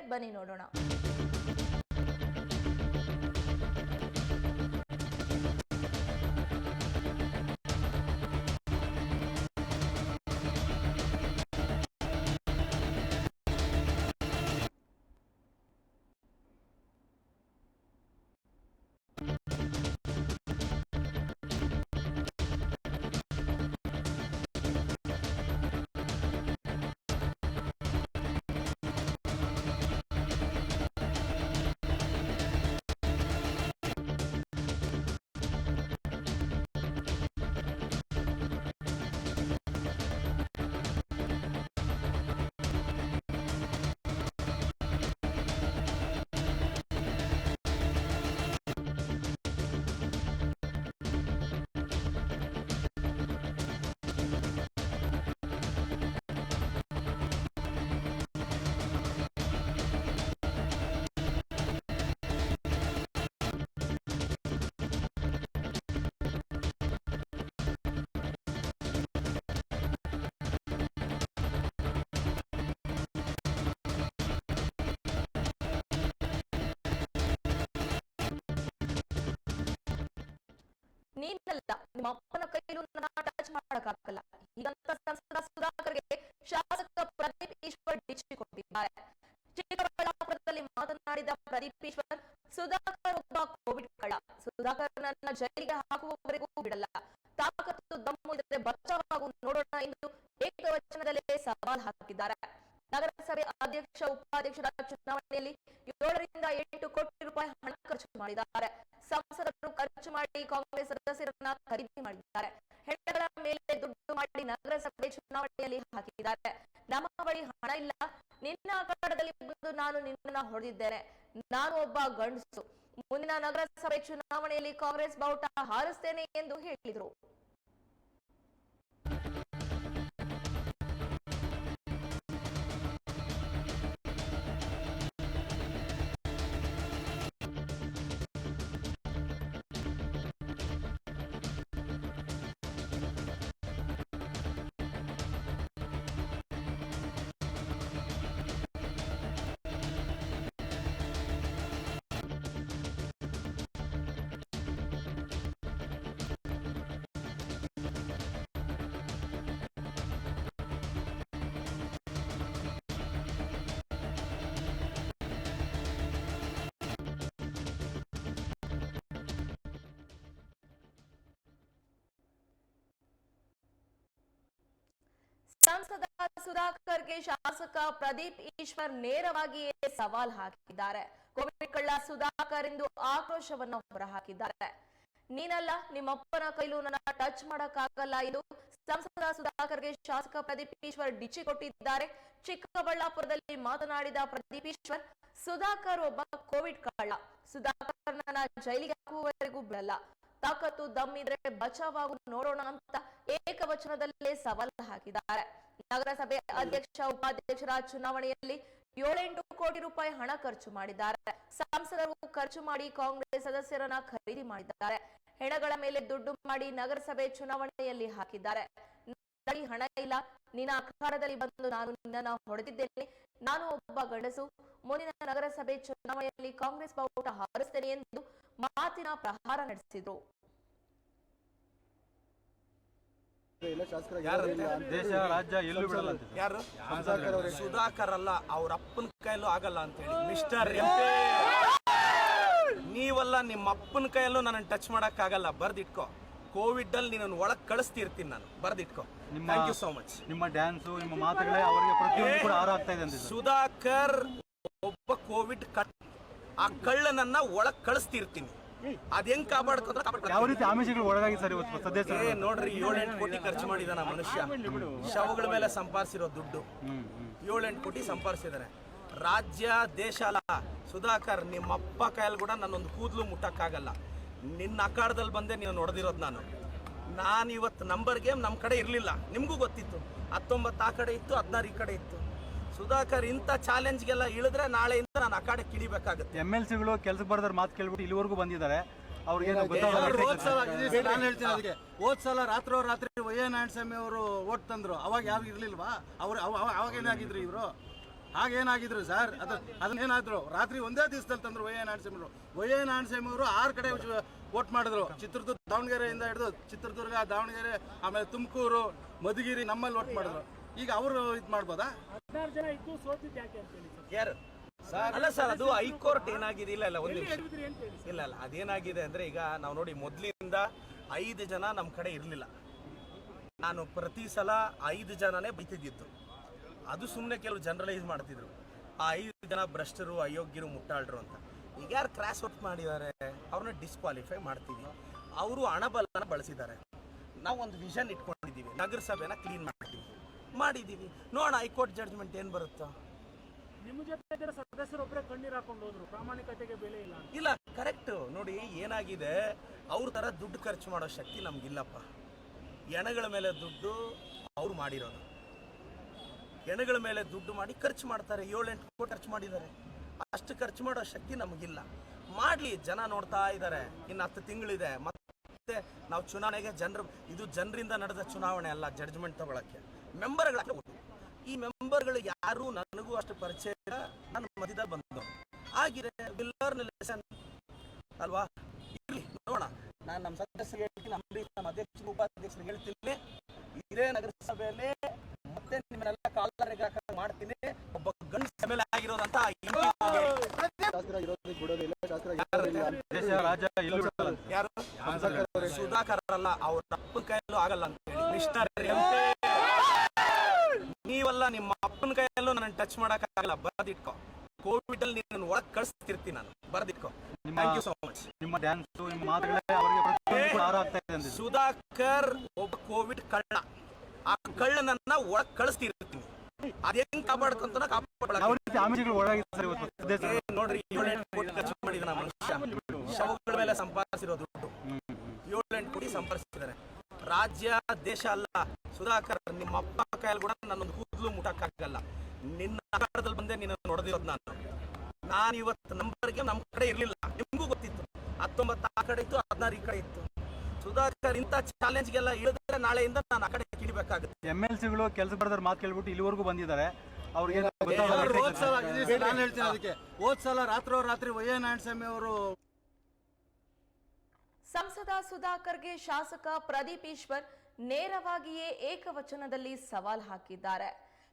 ಬನ್ನಿ ನೋಡೋಣ. ನೀನಲ್ಲ, ನಿಮ್ಮ ಅಪ್ಪನ ಕೈಲೂ ಟಚ್ ಮಾಡಕ್ಕಾಗಲ್ಲ. ಹೀಗಂತ ಸಂಸದ ಸುಧಾಕರ್ಗೆ ಶಾಸಕ ಪ್ರದೀಪ್ ಈಶ್ವರ್ ಡಿಚ್ಚಿ ಕೊಟ್ಟಿದ್ದಾರೆ. ಚಿಕ್ಕಬಳ್ಳಾಪುರದಲ್ಲಿ ಮಾತನಾಡಿದ ಪ್ರದೀಪ್ ಈಶ್ವರ್, ಸುಧಾಕರ್ ಒಬ್ಬ ಕೋವಿಡ್ ಕಳ್ಳ. ಸುಧಾಕರ್ ನನ್ನ ಜೈಲಿಗೆ ಹಾಕುವವರೆಗೂ ಬಿಡಲ್ಲ. ತಾಕತ್ತು, ದಮ್ಮು ಇದ್ರೆ ಬಚಾವಾಗು ನೋಡೋಣ ಎಂದು ಏಕವಚನದಲ್ಲೇ ಸವಾಲ್ ಹಾಕಿದ್ದಾರೆ. ನಗರಸಭೆ ಅಧ್ಯಕ್ಷ, ಉಪಾಧ್ಯಕ್ಷರ ಚುನಾವಣೆಯಲ್ಲಿ ಏಳರಿಂದ ಎಂಟು ಕೋಟಿ ರೂಪಾಯಿ ಹಣ ಖರ್ಚು ಮಾಡಿದ್ದಾರೆ. ಸಂಸದರು ಖರ್ಚು ಮಾಡಿ ಕಾಂಗ್ರೆಸ್ ಸದಸ್ಯರನ್ನ ಖರೀದಿ ಮಾಡಿದ್ದಾರೆ. ಹೆಣ್ಣಗಳ ಮೇಲೆ ದುಡ್ಡು ಮಾಡಿ ನಗರಸಭೆ ಚುನಾವಣೆಯಲ್ಲಿ ಹಾಕಿದ್ದಾರೆ. ನಮ್ಮ ಬಳಿ ಹಣ ಇಲ್ಲ. ನಿನ್ನ ಅಖಾಡದಲ್ಲಿ ಬಂದು ನಾನು ನಿನ್ನ ಹೊಡೆದಿದ್ದೇನೆ. ನಾನು ಒಬ್ಬ ಗಂಡಸು. ಮುಂದಿನ ನಗರಸಭೆ ಚುನಾವಣೆಯಲ್ಲಿ ಕಾಂಗ್ರೆಸ್ ಬಾವುಟ ಹಾರಿಸ್ತೇನೆ ಎಂದು ಹೇಳಿದರು. ಸಂಸದ ಸುಧಾಕರ್ಗೆ ಶಾಸಕ ಪ್ರದೀಪ್ ಈಶ್ವರ್ ನೇರವಾಗಿಯೇ ಸವಾಲ್ ಹಾಕಿದ್ದಾರೆ. ಕೋವಿಡ್ ಕಳ್ಳ ಸುಧಾಕರ್ ಎಂದು ಆಕ್ರೋಶವನ್ನು ಹೊರಹಾಕಿದ್ದಾರೆ. ನೀನಲ್ಲ, ನಿಮ್ಮಪ್ಪನ ಕೈಲೂ ನನ್ನ ಟಚ್ ಮಾಡಕ್ಕಾಗಲ್ಲ ಎಂದು ಸಂಸದ ಸುಧಾಕರ್ಗೆ ಶಾಸಕ ಪ್ರದೀಪ್ ಈಶ್ವರ್ ಡಿಚ್ಚಿ ಕೊಟ್ಟಿದ್ದಾರೆ. ಚಿಕ್ಕಬಳ್ಳಾಪುರದಲ್ಲಿ ಮಾತನಾಡಿದ ಪ್ರದೀಪ್ ಈಶ್ವರ್, ಸುಧಾಕರ್ ಒಬ್ಬ ಕೋವಿಡ್ ಕಳ್ಳ. ಸುಧಾಕರ್ ನನ್ನ ಜೈಲಿಗೆ ಹಾಕುವವರೆಗೂ ಬಿಡಲ್ಲ. ತಾಕತ್ತು ದಮ್ ಇದ್ರೆ ಬಚಾವಾಗು ನೋಡೋಣ ಅಂತ ಏಕವಚನದಲ್ಲೇ ಸವಾಲು ಹಾಕಿದ್ದಾರೆ. ನಗರಸಭೆ ಅಧ್ಯಕ್ಷ, ಉಪಾಧ್ಯಕ್ಷರ ಚುನಾವಣೆಯಲ್ಲಿ ಏಳೆಂಟು ಕೋಟಿ ರೂಪಾಯಿ ಹಣ ಖರ್ಚು ಮಾಡಿದ್ದಾರೆ. ಸಂಸದರು ಖರ್ಚು ಮಾಡಿ ಕಾಂಗ್ರೆಸ್ ಸದಸ್ಯರನ್ನ ಖರೀದಿ ಮಾಡಿದ್ದಾರೆ. ಹೆಣಗಳ ಮೇಲೆ ದುಡ್ಡು ಮಾಡಿ ನಗರಸಭೆ ಚುನಾವಣೆಯಲ್ಲಿ ಹಾಕಿದ್ದಾರೆ. ಹಣ ಇಲ್ಲ. ನಿನ್ನ ಅಖಾಡದಲ್ಲಿ ಬಂದು ನಾನು ನಿನ್ನ ಹೊಡೆದಿದ್ದೇನೆ. ನಾನು ಒಬ್ಬ ಗಂಡಸು. ಮುಂದಿನ ನಗರಸಭೆ ಚುನಾವಣೆಯಲ್ಲಿ ಕಾಂಗ್ರೆಸ್ ಬಾವುಟ ಹಾರಿಸ್ತೇನೆ ಎಂದು ಮಾತಿನ ಪ್ರಹಾರ ನಡೆಸಿದ್ರು. ಇಲ್ಲ ಶಾಸಕರ ಯಾರು ದೇಶ ರಾಜ್ಯ ಎಲ್ಲೂ ಬಿಡಲ್ಲ ಅಂತ ಯಾರು? ಸುಧಾಕರ್ ಅಲ್ಲ ಅವ್ರ ಅಪ್ಪನ ಕೈಯಲ್ಲೂ ಆಗಲ್ಲ ಅಂತ ಹೇಳಿ. ಮಿಸ್ಟರ್ ನೀವಲ್ಲ ನಿಮ್ಮ ಅಪ್ಪನ ಕೈಯಲ್ಲೂ ನನ್ನ ಟಚ್ ಮಾಡಕ್ ಆಗಲ್ಲ ಬರ್ದಿಟ್ಕೋ. ಕೋವಿಡ್ ಅಲ್ಲಿ ನಿನ್ನ ಒಳಗ್ ಕಳಿಸ್ತಿರ್ತೀನಿ ನಾನು. ಬರ್ದಿಟ್ಕೋ. ನಿಮ್ಮ ಥ್ಯಾಂಕ್ ಯು ಸೋ ಮಚ್ ನಿಮ್ಮ ಡ್ಯಾನ್ಸು ನಿಮ್ಮ ಮಾತುಗಳೇ ಅವರಿಗೆ ಪ್ರತಿಯೊಂದು ಕೂಡ ಇದೆ ಅಂತ ಸುಧಾಕರ್ ಒಬ್ಬ ಕೋವಿಡ್ ಕಟ್ ಆ ಕಳ್ಳನನ್ನ ಒಳಗ್ ಕಳಿಸ್ತಿರ್ತೀನಿ. ಅದ್ ಹೆಂಗ್ ಕಾಪಾಡ್ಕೊಂಡ್ರೆ ಯಾವ ರೀತಿ ಆಮಿಷಗಳು ಒಳಗಾಗಿ ಸರ್ ಇವತ್ತು ಸದಸ್ಯರು ಏ ನೋಡ್ರಿ ಏಳೆಂಟು ಕೋಟಿ ಖರ್ಚು ಮಾಡಿದಾನ ಮನುಷ್ಯ. ಶವಗಳ ಮೇಲೆ ಸಂಪಾದಿಸಿರೋ ದುಡ್ಡು. ಏಳೆಂಟು ಕೋಟಿ ಸಂಪಾದಿಸಿದಾರೆ ರಾಜ್ಯ ದೇಶ ಅಲ್ಲ. ಸುಧಾಕರ್ ನಿಮ್ಮ ಅಪ್ಪ ಕೈಯಲ್ಲಿ ಕೂಡ ನನ್ನೊಂದು ಕೂದಲು ಮುಟ್ಟಕ್ಕಾಗಲ್ಲ. ನಿನ್ನ ಅಖಾಡದಲ್ಲಿ ಬಂದೆ ನೀನು ನೋಡ್ದಿರೋದು ನಾನು. ನಾನು ಇವತ್ತು ನಂಬರ್ ಗೇಮ್ ನಮ್ಮ ಕಡೆ ಇರಲಿಲ್ಲ. ನಿಮಗೂ ಗೊತ್ತಿತ್ತು. ಹತ್ತೊಂಬತ್ತು ಆ ಕಡೆ ಇತ್ತು ಹದಿನಾರು ಈ ಕಡೆ ಇತ್ತು. ಸುಧಾಕರ್ ಇಂಥ ಚಾಲೆಂಜ್ಗೆಲ್ಲ ಇಳಿದ್ರೆ ನಾಳೆಯಿಂದ ನಾನು ಕಡೆ ಕಿಳಿಬೇಕಾಗುತ್ತೆ ಎಂ ಎಲ್ ಸಿಗಳು ಕೆಲಸ ಬರೋದ್ರ ಮಾತು ಕೇಳ್ಬಿಟ್ಟು ಇಲ್ಲಿವರೆಗೂ ಬಂದಿದ್ದಾರೆ. ಅವ್ರಿಗೆ ನಾನು ಹೇಳ್ತೀನಿ ಅದಕ್ಕೆ ಹೋದ್ ಸಲ ರಾತ್ರೋ ರಾತ್ರಿ ವೈ ಎ ನಾರಾಯಣಸ್ವಾಮಿ ಅವರು ಓಟ್ ತಂದ್ರು. ಅವಾಗ ಯಾರು ಇರ್ಲಿಲ್ವಾ? ಅವ್ರು ಅವ- ಅವ- ಅವಾಗ ಏನಾಗಿದ್ರು ಇವರು? ಆಗೇನಾಗಿದ್ರು ಸರ್? ಅದು ಅದನ್ನೇನಾದ್ರು? ರಾತ್ರಿ ಒಂದೇ ದಿವಸದಲ್ಲಿ ತಂದ್ರು Y N Narayanaswamy Y N Narayanaswamy ಅವರು ಆರು ಕಡೆ ವೋಟ್ ಮಾಡಿದ್ರು. ಚಿತ್ರದುರ್ಗ ದಾವಣಗೆರೆಯಿಂದ ಹಿಡಿದು ಚಿತ್ರದುರ್ಗ ದಾವಣಗೆರೆ ಆಮೇಲೆ ತುಮಕೂರು ಮಧುಗಿರಿ ನಮ್ಮಲ್ಲಿ ವೋಟ್ ಮಾಡಿದ್ರು. ಈಗ ಅವರು ಇದು ಮಾಡ್ಬೋದಾ? ಹದಿನಾರು ಜನ ಇದ್ದು ಸೋತಿದ್ದು ಯಾಕೆ ಅಂತ ಹೇಳಿ ಸರ್. ಯಾರು? ಅಲ್ಲ ಸರ್ ಅದು ಹೈಕೋರ್ಟ್ ಏನಾಗಿದೆ? ಇಲ್ಲ ಇಲ್ಲ ಒಂದು ನಿಮಿಷ. ಹೇಳಿ ಇಲ್ಲ ಇಲ್ಲ ಅದೇನಾಗಿದೆ ಅಂದ್ರೆ ಈಗ ನಾವು ನೋಡಿ ಮೊದಲಿಂದ ಐದು ಜನ ನಮ್ಮ ಕಡೆ ಇರಲಿಲ್ಲ. ನಾನು ಪ್ರತಿ ಸಲ ಐದು ಜನನೇ ಬೈತಿದ್ದಿತ್ತು ಅದು ಸುಮ್ಮನೆ ಕೆಲವು ಜನರಲೈಸ್ ಮಾಡ್ತಿದ್ರು. ಆ ಐದು ಜನ ಭ್ರಷ್ಟರು ಅಯೋಗ್ಯರು ಮುಟ್ಟಾಳ್ರು ಅಂತ. ಈಗ ಯಾರು ಕ್ರಾಸ್ ಔಟ್ ಮಾಡಿದ್ದಾರೆ? ಅವ್ರನ್ನ ಡಿಸ್ಕ್ವಾಲಿಫೈ ಮಾಡ್ತೀವಿ. ಅವರು ಹಣಬಲನ ಬಳಸಿದ್ದಾರೆ. ನಾವು ಒಂದು ವಿಷನ್ ಇಟ್ಕೊಂಡಿದ್ದೀವಿ. ನಗರಸಭೆನ ಕ್ಲೀನ್ ಮಾಡ್ತೀವಿ. ಮಾಡಿದ್ದೀವಿ. ನೋಡೋಣ ಹೈಕೋರ್ಟ್ ಜಡ್ಜ್ಮೆಂಟ್ ಏನು ಬರುತ್ತೋ? ನಿಮ್ಮ ಜೊತೆ ಸದಸ್ಯರು ಒಬ್ಬರೇ ಕಣ್ಣೀರು ಹಾಕೊಂಡು ಹೋದ್ರು. ಪ್ರಾಮಾಣಿಕತೆಗೆ ಬೆಲೆ ಇಲ್ಲ ಇಲ್ಲ ಕರೆಕ್ಟ್ ನೋಡಿ ಏನಾಗಿದೆ? ಅವ್ರ ಥರ ದುಡ್ಡು ಖರ್ಚು ಮಾಡೋ ಶಕ್ತಿ ನಮ್ಗಿಲ್ಲಪ್ಪ. ಎಣಗಳ ಮೇಲೆ ದುಡ್ಡು ಅವ್ರು ಮಾಡಿರೋದು. ಎಣಗಳ ಮೇಲೆ ದುಡ್ಡು ಮಾಡಿ ಖರ್ಚು ಮಾಡ್ತಾರೆ. ಏಳೆಂಟು ಕೋಟಿ ಖರ್ಚು ಮಾಡಿದ್ದಾರೆ. ಅಷ್ಟು ಖರ್ಚು ಮಾಡೋ ಶಕ್ತಿ ನಮಗಿಲ್ಲ. ಮಾಡಲಿ, ಜನ ನೋಡ್ತಾ ಇದ್ದಾರೆ. ಇನ್ನು ಹತ್ತು ತಿಂಗಳಿದೆ. ಮತ್ತೆ ನಾವು ಚುನಾವಣೆಗೆ ಜನರು, ಇದು ಜನರಿಂದ ನಡೆದ ಚುನಾವಣೆ ಅಲ್ಲ ಜಡ್ಜ್ಮೆಂಟ್ ತಗೊಳಕ್ಕೆ. ಮೆಂಬರ್ಗಳ ಈ ಮೆಂಬರ್ಗಳು ಯಾರು ನನಗೂ ಅಷ್ಟು ಪರಿಚಯ ನನ್ನ ನಾನು ಮಧ್ಯದಲ್ಲಿ ಬಂದು ಆಗಿದೆ ಅಲ್ವಾ? ಇರ್ಲಿ, ನೋಡೋಣ. ನಾನು ನಮ್ಮ ಸದಸ್ಯರಿಗೆ ಹೇಳ್ತೀನಿ, ನಮ್ಮ ಅಧ್ಯಕ್ಷರು ಉಪಾಧ್ಯಕ್ಷರಿಗೆ ಹೇಳ್ತೀನಿ ಇದೇ ನಗರಸಭೆಯಲ್ಲಿ ಮತ್ತೆ ನಿಮ್ಮನ್ನೆಲ್ಲ ಕಾಲರಿಗೆ ಮಾಡ್ತೀನಿ. ಒಬ್ಬ ಗಂಡ ಮೇಲೆ ಆಗಿರೋದಂತ ಸುಧಾಕರ್ ಅಲ್ಲ ಅವ್ರ ಅಪ್ಪನ ಕೈಯಲ್ಲೂ ಆಗಲ್ಲ ಅಂತ ಹೇಳಿ. ನೀವಲ್ಲ ನಿಮ್ಮ ಅಪ್ಪನ ಕೈಯಲ್ಲೂ ನನ್ನ ಟಚ್ ಮಾಡಕ್ಕಾಗಲ್ಲ. ಬರದಿಟ್ಕೋ. ಕೋವಿಡ್ ಅಲ್ಲಿ ನಿನ್ನ ಒಳಗ್ ಕಳಿಸ್ತಿರ್ತೀನಿ ನಾನು. ಬರದಿಟ್ಕೋ. ಥ್ಯಾಂಕ್ ಯು ಸೋ ಮಚ್ ನಿಮ್ಮ ಡ್ಯಾನ್ಸ್ ನಿಮ್ಮ ಮಾತುಗಳೇ ಅವರಿಗೆ ಸುಧಾಕರ್ ಒಬ್ಬ ಕೋವಿಡ್ ಕಳ್ಳ. ಆ ಕಳ್ಳನನ್ನ ಒಳಗ್ ಕಳಿಸ್ತಿರ್ತೀನಿ. ಅದ್ ಹೆಂಗ್ ಕಾಪಾಡ್ಕೊಂತ ನೋಡ್ರಿ ಏಳೆಂಟು ಕೋಟಿ ಖರ್ಚು ಮಾಡಿದ ಮನುಷ್ಯ. ಶವಗಳ ಮೇಲೆ ಸಂಪಾದಿಸಿರೋ ದುಡ್ಡು. ಏಳೆಂಟು ಕೋಟಿ ಸಂಪಾದಿಸಿದ್ದಾರೆ. ರಾಜ್ಯ ದೇಶ ಅಲ್ಲ. ಸುಧಾಕರ್ ನಿಮ್ಮ ಅಪ್ಪ ಕೈಯಲ್ಲಿ ಕೂಡ ನನ್ನೊಂದು ಕೂದಲು ಮುಟ್ಟಕ್ಕಾಗಲ್ಲ. ನಿನ್ನ ಆಕಾರದಲ್ಲಿ ಬಂದೆ ನಿನ್ನ ನೋಡದಿರೋದು ನಾನು. ನಾನು ಇವತ್ತು ನಂಬರ್ಗೆ ನಮ್ಮ ಕಡೆ ಇರಲಿಲ್ಲ. ನಿಮಗೂ ಗೊತ್ತಿತ್ತು. ಹತ್ತೊಂಬತ್ತು ಆ ಕಡೆ ಇತ್ತು ಹದಿನಾರು ಈ ಕಡೆ ಇತ್ತು. ಸುಧಾಕರ್ ಇಂಥ ಚಾಲೆಂಜ್ಗೆಲ್ಲ ಇಳಿದ್ರೆ ನಾಳೆಯಿಂದ ನಾನು ಆ ಕಡೆ ಕಿಡಿಬೇಕಾಗುತ್ತೆ. ಎಂ ಎಲ್ ಸಿಗಳು ಕೆಲಸ ಬರೆದ್ರ ಮಾತು ಕೇಳ್ಬಿಟ್ಟು ಇಲ್ಲಿವರೆಗೂ ಬಂದಿದ್ದಾರೆ. ಅವ್ರಿಗೆ ಸರ್, ಹೋದ್ ಸಲ ನಾನು ಹೇಳ್ತೀನಿ ಅದಕ್ಕೆ. ಹೋದ್ ಸಲ ರಾತ್ರೋ ರಾತ್ರಿ ವೈ ಎನ್ ನಾರಾಯಣಸ್ವಾಮಿ ಅವರು ಸಂಸದ ಸುಧಾಕರ್ಗೆ ಶಾಸಕ ಪ್ರದೀಪ್ ಈಶ್ವರ್ ನೇರವಾಗಿಯೇ ಏಕವಚನದಲ್ಲಿ ಸವಾಲ್ ಹಾಕಿದ್ದಾರೆ.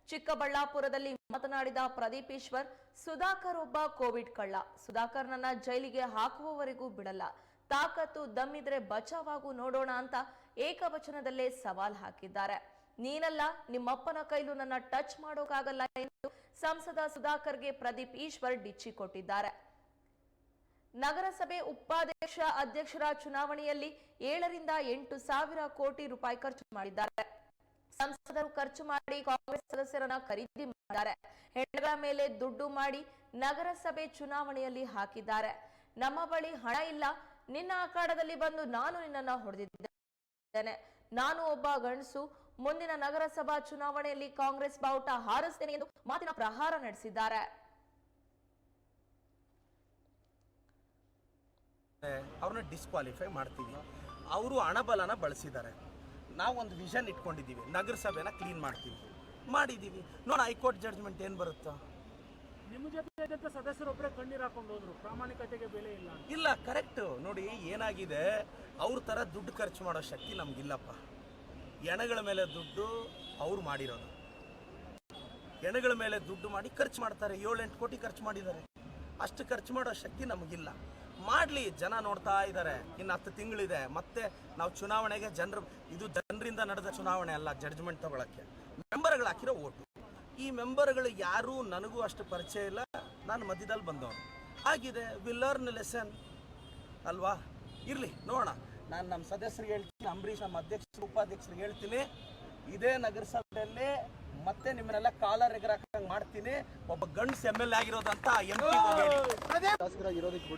ಚಿಕ್ಕಬಳ್ಳಾಪುರದಲ್ಲಿ ಮಾತನಾಡಿದ ಪ್ರದೀಪ್ ಈಶ್ವರ್ ಸುಧಾಕರ್ ಒಬ್ಬ ಕೋವಿಡ್ ಕಳ್ಳ. ಸುಧಾಕರ್ನನ್ನ ಜೈಲಿಗೆ ಹಾಕುವವರೆಗೂ ಬಿಡಲ್ಲ. ತಾಕತ್ತು ದಮ್ಮಿದ್ರೆ ಬಚಾವಾಗು ನೋಡೋಣ ಅಂತ ಏಕವಚನದಲ್ಲೇ ಸವಾಲ್ ಹಾಕಿದ್ದಾರೆ. ನೀನಲ್ಲ, ನಿಮ್ಮಪ್ಪನ ಕೈಲೂ ನನ್ನ ಟಚ್ ಮಾಡೋಕ್ಕಾಗಲ್ಲ ಎಂದು ಸಂಸದ ಸುಧಾಕರ್ಗೆ ಪ್ರದೀಪ್ ಈಶ್ವರ್ ಡಿಚ್ಚಿ ಕೊಟ್ಟಿದ್ದಾರೆ. ನಗರಸಭೆ ಉಪಾಧ್ಯಕ್ಷ ಅಧ್ಯಕ್ಷರ ಚುನಾವಣೆಯಲ್ಲಿ ಏಳರಿಂದ ಎಂಟು ಸಾವಿರ ಕೋಟಿ ರೂಪಾಯಿ ಖರ್ಚು ಮಾಡಿದ್ದಾರೆ. ಸಂಸದರು ಖರ್ಚು ಮಾಡಿ ಕಾಂಗ್ರೆಸ್ ಸದಸ್ಯರನ್ನ ಖರೀದಿ ಮಾಡಿದ್ದಾರೆ. ಹೆಣ್ಣುಗಳ ಮೇಲೆ ದುಡ್ಡು ಮಾಡಿ ನಗರಸಭೆ ಚುನಾವಣೆಯಲ್ಲಿ ಹಾಕಿದ್ದಾರೆ. ನಮ್ಮ ಬಳಿ ಹಣ ಇಲ್ಲ ನಿನ್ನ ಅಖಾಡದಲ್ಲಿ ಬಂದು ನಾನು ನಿನ್ನನ್ನ ಹೊಡೆದಿದ್ದೇನೆ. ನಾನು ಒಬ್ಬ ಗಂಡಸು, ಮುಂದಿನ ನಗರಸಭಾ ಚುನಾವಣೆಯಲ್ಲಿ ಕಾಂಗ್ರೆಸ್ ಬಾವುಟ ಹಾರಿಸ್ತೇನೆ ಎಂದು ಮಾತಿನ ಪ್ರಹಾರ ನಡೆಸಿದ್ದಾರೆ. ಅವ್ರನ್ನ ಡಿಸ್ಕ್ವಾಲಿಫೈ ಮಾಡ್ತೀವಿ. ಅವರು ಹಣಬಲನ ಬಳಸಿದ್ದಾರೆ. ನಾವು ಒಂದು ವಿಷನ್ ಇಟ್ಕೊಂಡಿದ್ದೀವಿ. ನಗರಸಭೆನ ಕ್ಲೀನ್ ಮಾಡ್ತೀವಿ. ಮಾಡಿದ್ದೀವಿ. ನೋಡೋಣ ಹೈಕೋರ್ಟ್ ಜಡ್ಜ್ಮೆಂಟ್ ಏನು ಬರುತ್ತೋ? ನಿಮ್ಮ ಜೊತೆ ಸದಸ್ಯರು ಸದಸ್ಯರೊಬ್ಬರೇ ಕಣ್ಣೀರು ಹಾಕೊಂಡು ಹೋದ್ರು. ಪ್ರಾಮಾಣಿಕತೆಗೆ ಬೆಲೆ ಇಲ್ಲ ಇಲ್ಲ ಕರೆಕ್ಟ್ ನೋಡಿ, ಏನಾಗಿದೆ? ಅವ್ರ ಥರ ದುಡ್ಡು ಖರ್ಚು ಮಾಡೋ ಶಕ್ತಿ ನಮಗಿಲ್ಲಪ್ಪ. ಎಣಗಳ ಮೇಲೆ ದುಡ್ಡು ಅವ್ರು ಮಾಡಿರೋದು. ಎಣಗಳ ಮೇಲೆ ದುಡ್ಡು ಮಾಡಿ ಖರ್ಚು ಮಾಡ್ತಾರೆ. ಏಳೆಂಟು ಕೋಟಿ ಖರ್ಚು ಮಾಡಿದ್ದಾರೆ. ಅಷ್ಟು ಖರ್ಚು ಮಾಡೋ ಶಕ್ತಿ ನಮಗಿಲ್ಲ. ಮಾಡಲಿ, ಜನ ನೋಡ್ತಾ ಇದ್ದಾರೆ ಇನ್ನು ಹತ್ತು ತಿಂಗಳಿದೆ. ಮತ್ತೆ ನಾವು ಚುನಾವಣೆಗೆ ಜನರು ಇದು ಜನರಿಂದ ನಡೆದ ಚುನಾವಣೆ ಅಲ್ಲ ಜಡ್ಜ್ಮೆಂಟ್ ತಗೊಳಕ್ಕೆ. ಮೆಂಬರ್ಗಳು ಹಾಕಿರೋ ಓಟು. ಈ ಮೆಂಬರ್ಗಳು ಯಾರೂ ನನಗೂ ಅಷ್ಟು ಪರಿಚಯ ಇಲ್ಲ. ನಾನು ಮಧ್ಯದಲ್ಲಿ ಬಂದವನು. ಆಗಿದೆ ವಿಲ್ಲರ್ನ ಲೆಸನ್ ಅಲ್ವಾ? ಇರಲಿ, ನೋಡೋಣ. ನಾನು ನಮ್ಮ ಸದಸ್ಯರಿಗೆ ಹೇಳ್ತೀನಿ, ಅಂಬರೀಷ್ ನಮ್ಮ ಅಧ್ಯಕ್ಷರು ಉಪಾಧ್ಯಕ್ಷರಿಗೆ ಹೇಳ್ತೀನಿ. ಇದೇ ನಗರಸಭೆಯಲ್ಲಿ ಮತ್ತೆ ನಿಮ್ಮನ್ನೆಲ್ಲ ಕಾಲರ್ ಎಗರಾಕಂಗ್ ಮಾಡ್ತೀನಿ. ಒಬ್ಬ ಗಂಡ್ಸ್ ಎಂ ಎಲ್ ಎ ಆಗಿರೋದಂತ ಎಂ ಇರೋದಕ್ಕೆ ಬಿಡೋ